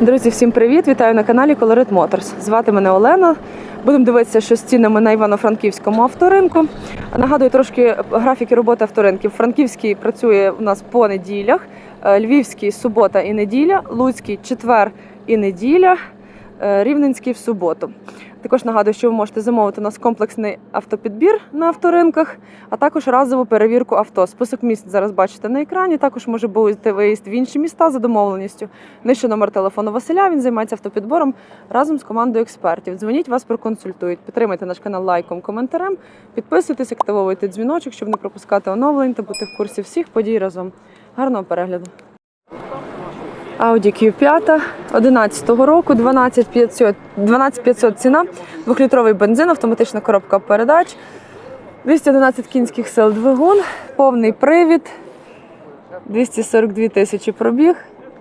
Друзі, всім привіт! Вітаю на каналі Colorit Motors. Звати мене Олена. Будемо дивитися, що з цінами на Івано-Франківському авторинку. Нагадую трошки графіки роботи авторинків. Франківський працює у нас по неділях, е, Львівський субота і неділя, Луцький четвер і неділя, Рівненський в суботу. Також нагадую, що ви можете замовити у нас комплексний автопідбір на авторинках, а також разову перевірку авто. Список міст зараз бачите на екрані. Також може бути виїзд в інші міста за домовленістю. Нижче номер телефону Василя. Він займається автопідбором разом з командою експертів. Дзвоніть, вас проконсультують. Підтримайте наш канал лайком, коментарем. Підписуйтесь, активовуйте дзвіночок, щоб не пропускати оновлень та бути в курсі всіх подій разом. Гарного перегляду. Audi Q5 11-го року, 12500, 12500 ціна, 2-літровий бензин, автоматична коробка передач, 211 кінських сил двигун, повний привід, 242 тисячі пробіг,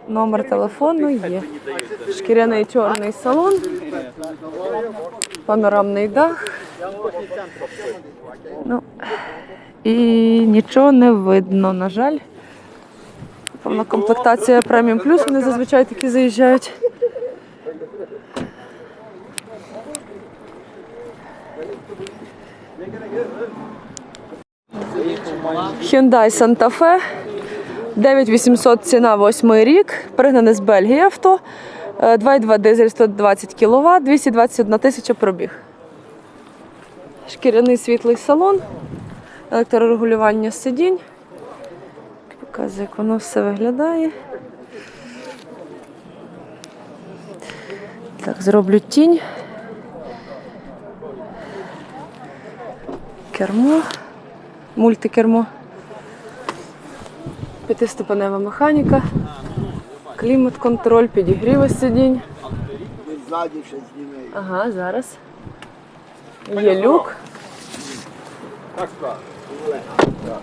номер телефону є. Шкіряний чорний салон, панорамний дах. Ну, і нічого не видно, на жаль. Повна комплектація преміум плюс. Вони зазвичай такі заїжджають. Hyundai Santa Fe. 9800 ціна 8 рік. Пригнане з Бельгії авто. Е, 2,2 дизель 120 кВт, 221 тисяча пробіг. Шкіряний світлий салон, електрорегулювання сидінь. Показує, як воно все виглядає. Так, зроблю тінь. Кермо, мультикермо. П'ятиступенева механіка, клімат-контроль, підігріви сидінь. Ага, зараз. Є люк. Так, Так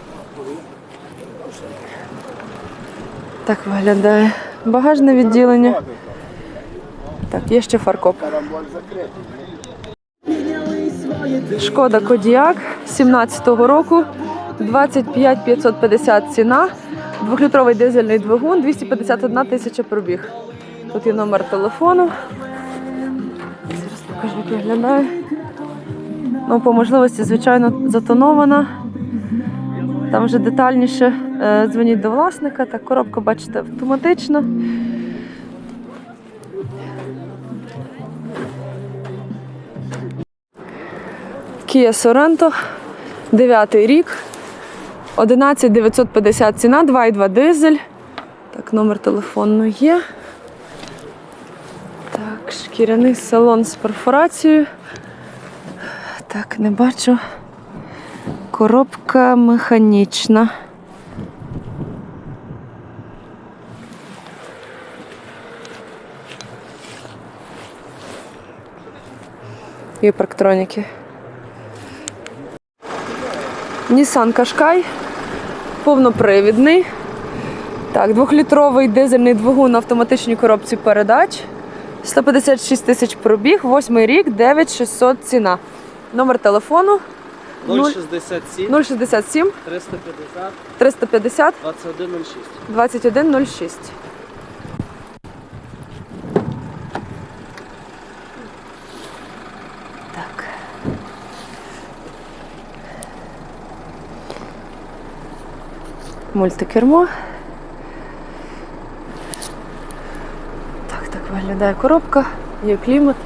виглядає багажне відділення. Так, є ще фаркоп. Шкода Кодіак 17-го року, 25 550 ціна, двохлітровий дизельний двигун, 251 тисяча пробіг. Тут є номер телефону. Зараз покажу, як виглядає. Ну, по можливості, звичайно, затонована. Там вже детальніше дзвоніть до власника. Так, коробка, бачите, автоматична. Kia Sorento, 9 рік, 11 950 ціна, 2,2 дизель. Так, номер телефону є. Так, шкіряний салон з перфорацією. Так, не бачу. Коробка механічна. Є парктроніки. Nissan Qashqai, повнопривідний. Так, двохлітровий дизельний двигун на автоматичній коробці передач. 156 тисяч пробіг, восьмий рік, 9600 ціна. Номер телефону 067 067 350 350 2106. 2106. Мультикермо. Так, так виглядає коробка, є клімат.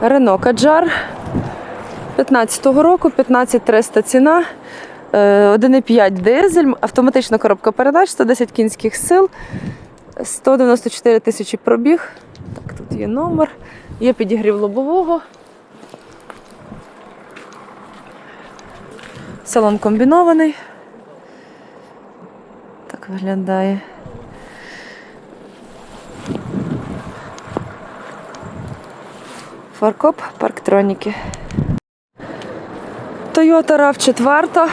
Рено Каджар 15-го року, 15300 ціна, е, 1,5 дизель, автоматична коробка передач, 110 кінських сил, 194 тисячі пробіг. Так, тут є номер, є підігрів лобового. Салон комбінований. Так виглядає. Фаркоп, парктроніки. Toyota RAV4.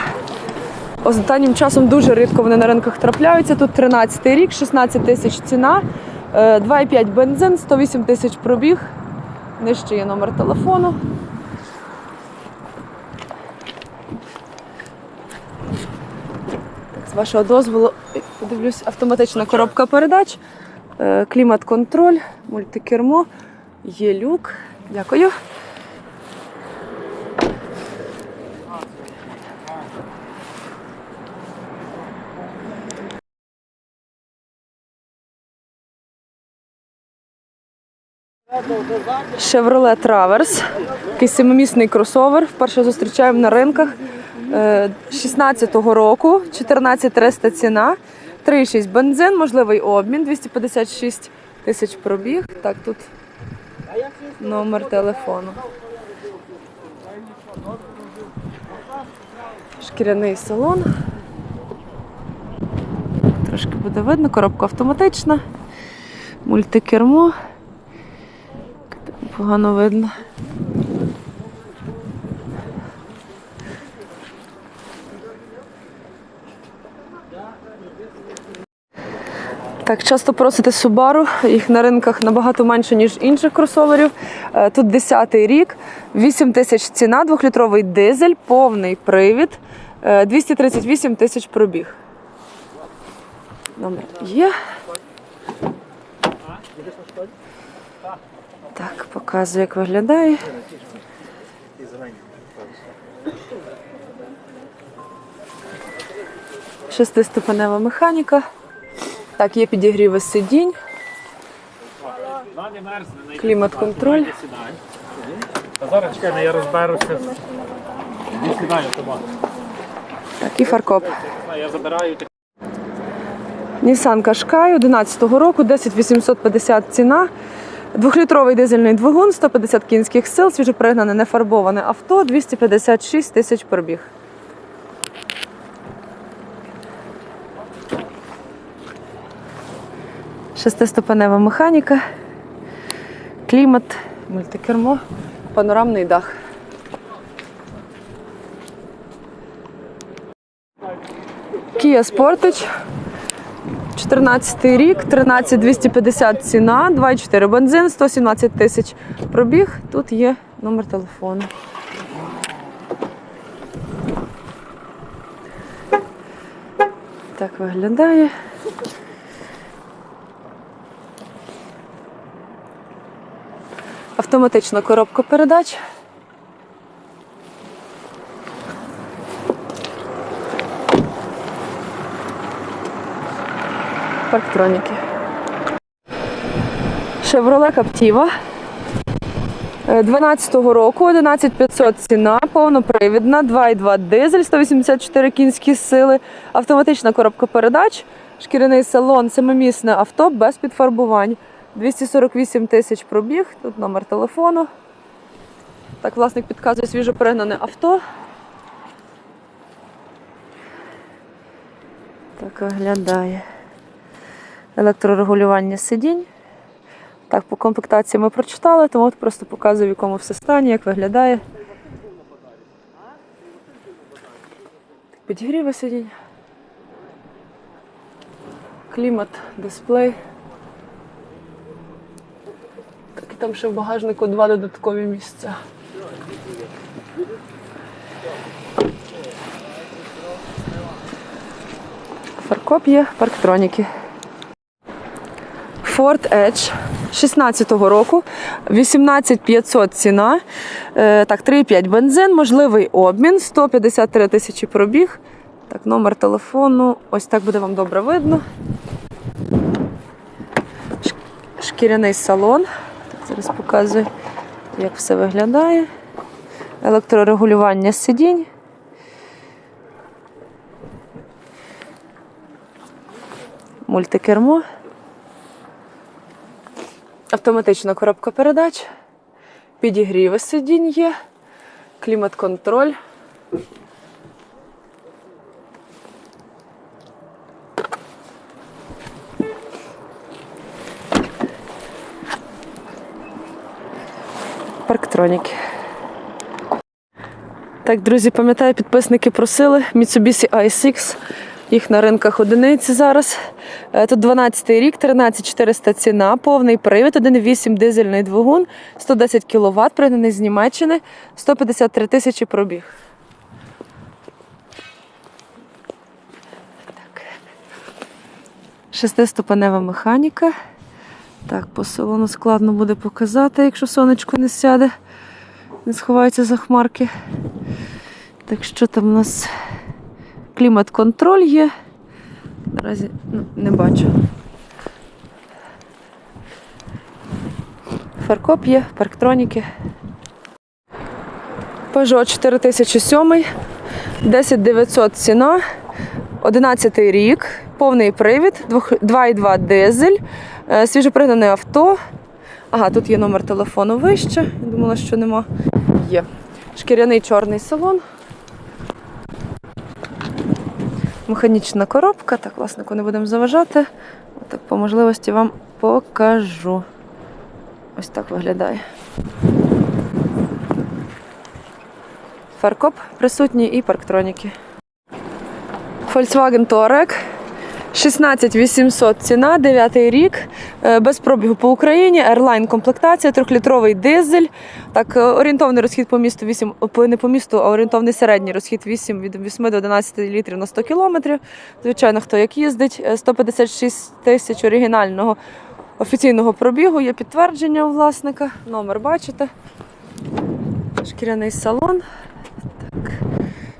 Останнім часом дуже рідко вони на ринках трапляються. Тут 13 й рік, 16 тисяч ціна, е, 2,5 бензин, 108 тисяч пробіг. Нижче є номер телефону. З вашого дозволу, подивлюсь, автоматична коробка передач, е, клімат-контроль, мультикермо, є люк. Дякую. Chevrolet Traverse, такий семимісний кросовер. Вперше зустрічаємо на ринках. Е, 16-го року, 14300 ціна, 3,6 бензин, можливий обмін, 256 тисяч пробіг. Так, тут номер телефону. Шкіряний салон. Трошки буде видно, коробка автоматична, мультикермо. Погано видно. Так, часто просите Subaru, їх на ринках набагато менше, ніж інших кросоверів. Е, Тут 10-й рік, 8 тисяч ціна, двохлітровий дизель, повний привід, е, 238 тисяч пробіг. Номер є. Так, показую, як виглядає. Шестиступенева механіка. Так, є підігріви сидінь, клімат-контроль. Та зараз чекай, я розберуся. Не сідаю тома. Так, і фаркоп. Я забираю. Nissan Qashqai 11-го року, 10850 ціна. Двохлітровий дизельний двигун, 150 кінських сил, свіжопригнане нефарбоване авто, 256 тисяч пробіг. Шестиступенева механіка, клімат, мультикермо, панорамний дах. Kia Sportage 14 рік, 13250 ціна, 2,4 бензин, 117 тисяч пробіг. Тут є номер телефону. Так виглядає. Автоматична коробка передач. Парктроніки. Chevrolet Captiva. Е, 12-го року, 11500 ціна, повнопривідна, 2,2 дизель, 184 кінські сили, автоматична коробка передач, шкіряний салон, семимісне авто без підфарбувань. 248 тисяч пробіг, тут номер телефону. Так, власник підказує свіжо перегнане авто. Так виглядає. Електрорегулювання сидінь. Так, по комплектації ми прочитали, тому от просто показую, в якому все стані, як виглядає. Підігріви сидінь. Клімат, дисплей. Так, і там ще в багажнику два додаткові місця. Фаркоп є, парктроніки. Ford Edge 16-го року, 18500 ціна, е, так, 3,5 бензин, можливий обмін, 153 тисячі пробіг. Так, номер телефону, ось так буде вам добре видно. Шкіряний салон. Зараз показую, як все виглядає. Електрорегулювання сидінь. Мультикермо. Автоматична коробка передач, підігріви сидінь є, клімат-контроль. Парктроніки. Так, друзі, пам'ятаю, підписники просили Mitsubishi ASX. Їх на ринках одиниці зараз. Е, Тут 12 рік, 13400 ціна, повний привід, 1,8 дизельний двигун, 110 кВт, пригнаний з Німеччини, 153 тисячі пробіг. Так. Шестиступенева механіка. Так, по салону складно буде показати, якщо сонечко не сяде, не сховається за хмарки. Так що там у нас клімат-контроль є. Наразі ну, не бачу. Фаркоп є, парктроніки. Peugeot 4007, 10900 ціна, 11 рік, повний привід, 2,2 дизель, е, свіжопригнане авто. Ага, тут є номер телефону вище. Думала, що нема. Є. Шкіряний чорний салон. Механічна коробка. Так, власнику не будемо заважати. Так, по можливості вам покажу. Ось так виглядає. Фаркоп присутній і парктроніки. Volkswagen Touareg. 16800 ціна, 9 рік, е, без пробігу по Україні, Airline комплектація, трьохлітровий дизель. Так, е, орієнтовний розхід по місту 8, не по місту, а орієнтовний середній розхід 8 від 8 до 11 літрів на 100 кілометрів. Звичайно, хто як їздить, Е, 156 тисяч оригінального офіційного пробігу, є підтвердження у власника. Номер бачите. Шкіряний салон. Так,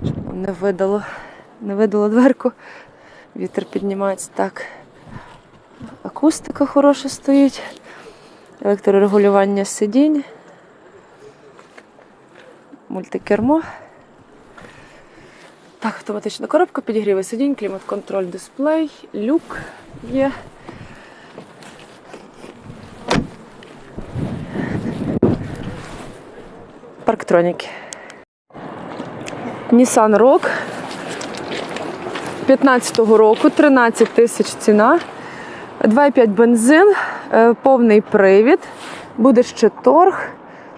щоб не видало, не видало дверку. Вітер піднімається так. Акустика хороша стоїть. Електрорегулювання сидінь. Мультикермо. Так, автоматична коробка, підігріви сидінь, клімат-контроль, дисплей, люк є. Парктроніки. Nissan Rogue 15-го року, 13 тисяч ціна, 2,5 бензин, е, повний привід, буде ще торг.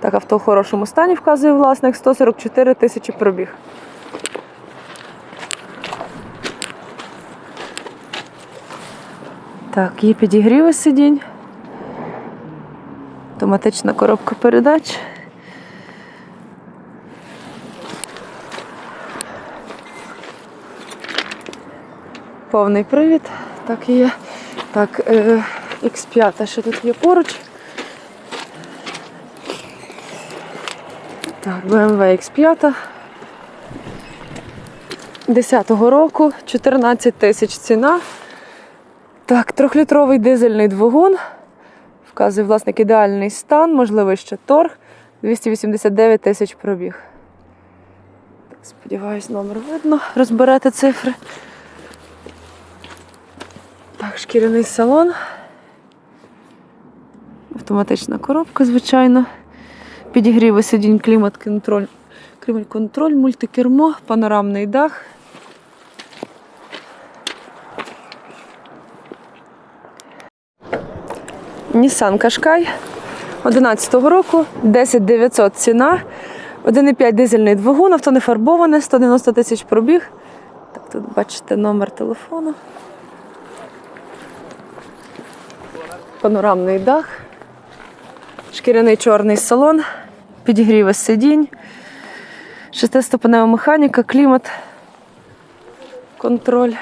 Так, авто в хорошому стані вказує власник, 144 тисячі пробіг. Так, є підігріви сидінь. Автоматична коробка передач. Повний привід. Так і є. Так, е, X5 ще тут є поруч. Так, BMW X5. 10-го року, 14 тисяч ціна. Так, трьохлітровий дизельний двигун. Вказує власник ідеальний стан, можливий ще торг. 289 тисяч пробіг. Сподіваюсь, номер видно. Розберете цифри. Так, шкіряний салон. Автоматична коробка, звичайно. Підігріви сидінь, клімат-контроль. Клімат-контроль, мультикермо, панорамний дах. Nissan Qashqai 11-го року, 10900 ціна, 1,5 дизельний двигун, авто не фарбоване, 190 тисяч пробіг. Так, тут бачите номер телефону. Панорамний дах, шкіряний чорний салон, підігріве сидінь, шестиступенева механіка, клімат, контроль.